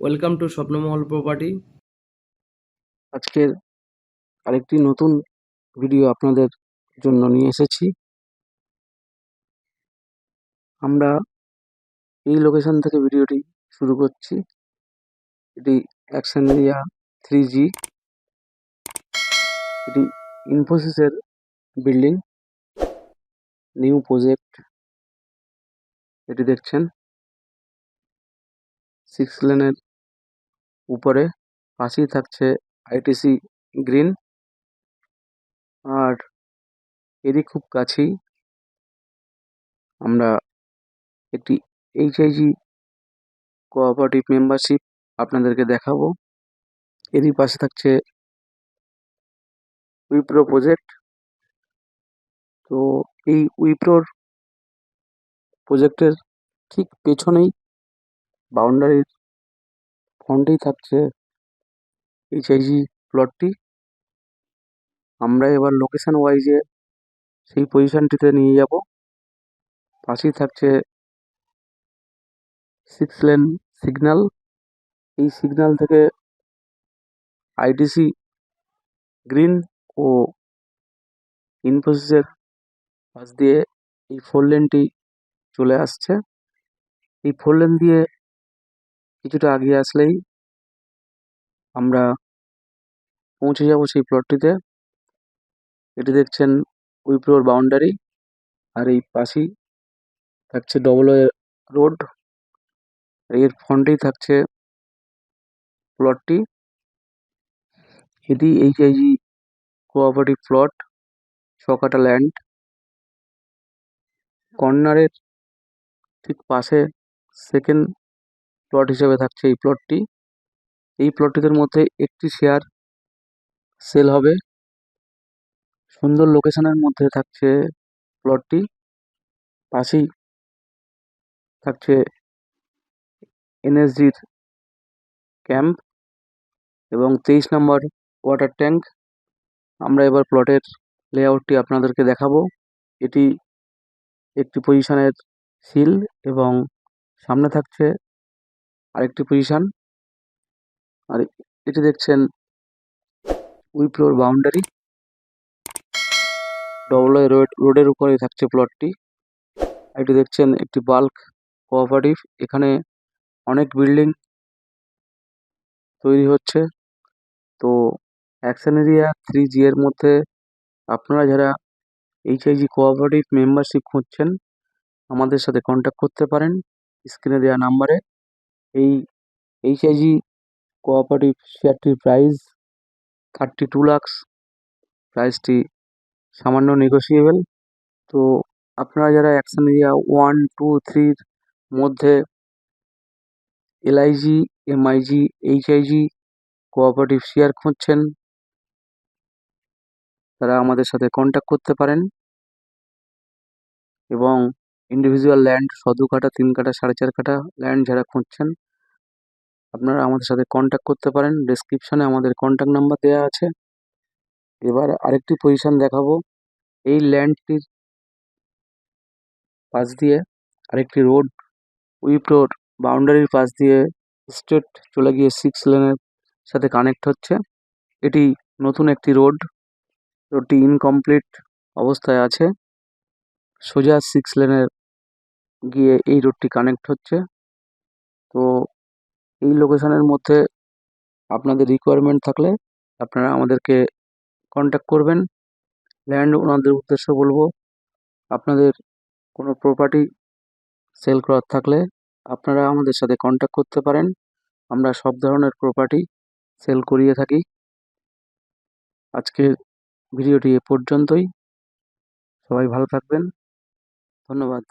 Welcome to স্বপ্নমহল property আজকের আরেকটি নতুন ভিডিও আপনাদের জন্য নিয়ে এসেছি। আমরা এই লোকেশন থেকে ভিডিওটি শুরু করছি। এটি অ্যাকশন এরিয়া থ্রি জি এটি ইনফোসিসের বিল্ডিং নিউ প্রজেক্ট এটি দেখছেন। সিক্স লেনের উপরে পাশেই থাকছে আইটিসি গ্রিন আর এরই খুব কাছেই আমরা একটি এইচআইজি কোঅপারেটিভ মেম্বারশিপ আপনাদেরকে দেখাবো। এরই পাশে থাকছে উইপ্রো প্রজেক্ট তো এই উইপ্রোর প্রজেক্টের ঠিক পেছনেই বাউন্ডারির ফ্রন্টেই থাকছে এইচআইজি প্লটটি আমরা এবার লোকেশন ওয়াইজে সেই পজিশনটিতে নিয়ে যাব। পাশেই থাকছে সিক্স লেন সিগন্যাল এই সিগন্যাল থেকে আইটিসি গ্রিন ও ইনফোসিসের পাশ দিয়ে এই ফোর লেনটি চলে আসছে। এই ফোর লেন দিয়ে কিছুটা আগিয়ে আসলেই আমরা পৌঁছে যাব সেই প্লটটিতে এটি দেখছেন উইপ্রোর বাউন্ডারি আর এই পাশেই থাকছে ডবল রোডের ফ্রন্টেই থাকছে প্লটটি এটি এইচআইজি কোঅপারেটিভ প্লট ছ কাটা ল্যান্ড কর্নারের ঠিক পাশে সেকেন্ড প্লট হিসেবে থাকছে এই প্লটটি এই প্লটটিদের মধ্যে একটি শেয়ার সেল হবে। সুন্দর লোকেশনের মধ্যে থাকছে প্লটটি পাশেই থাকছে এনএসজির ক্যাম্প এবং তেইশ নম্বর ওয়াটার ট্যাঙ্ক আমরা এবার প্লটের লেআউটটি আপনাদেরকে দেখাবো। এটি একটি পজিশনের সিল এবং সামনে থাকছে আরেকটি পজিশন আর, এটি দেখছেন উইপ্রোর বাউন্ডারি ডবল রোড রোডের উপরে থাকছে প্লটটি এটি দেখছেন একটি বাল্ক কোঅপারেটিভ এখানে অনেক বিল্ডিং তৈরি হচ্ছে। তো অ্যাকশন এরিয়া থ্রি জি এর মধ্যে আপনারা যারা এইচআইজি কোঅপারেটিভ মেম্বারশিপ খুঁজছেন, আমাদের সাথে কন্ট্যাক্ট করতে পারেন। স্ক্রিনে দেওয়া নাম্বারে এই এইচআইজি কোঅপারেটিভ শেয়ারটির প্রাইস থার্টি টু লাক্স প্রাইসটি সামান্য নেগোসিয়েবল তো আপনারা যারা অ্যাকশন এরিয়া ওয়ান টু থ্রির মধ্যে LIG MIG HIG cooperative share খুঁজছেন, তারা আমাদের সাথে কন্ট্যাক্ট করতে পারেন। এবং ইন্ডিভিজুয়াল ল্যান্ড শ দু কাঠা, তিন কাঠা, সাড়ে চার কাঠা ল্যান্ড যারা খুঁজছেন, আপনারা আমাদের সাথে কন্ট্যাক্ট করতে পারেন। ডেসক্রিপশনে আমাদের কন্ট্যাক্ট নাম্বার দেওয়া আছে। এবার আরেকটি পজিশন দেখাবো। এই ল্যান্ডটির পাশ দিয়ে আরেকটি রোড উইপ্রোর বাউন্ডারির পাশ দিয়ে স্ট্রেট চলে গিয়ে সিক্স লেনের সাথে কানেক্ট হচ্ছে। এটি নতুন একটি রোড রোডটি ইনকমপ্লিট অবস্থায় আছে। সোজা সিক্স লেনের গিয়ে এই রোডটি কানেক্ট হচ্ছে। তো এই লোকেশনের মধ্যে আপনাদের রিকোয়ারমেন্ট থাকলে আপনারা আমাদেরকে কন্ট্যাক্ট করবেন। ল্যান্ড ওনাদের উদ্দেশ্য বলব, আপনাদের কোনো প্রপার্টি সেল করার থাকলে আপনারা আমাদের সাথে কন্ট্যাক্ট করতে পারেন। আমরা সব ধরনের প্রপার্টি সেল করিয়ে থাকি। আজকের ভিডিওটি এ পর্যন্তই। সবাই ভালো থাকবেন। ধন্যবাদ।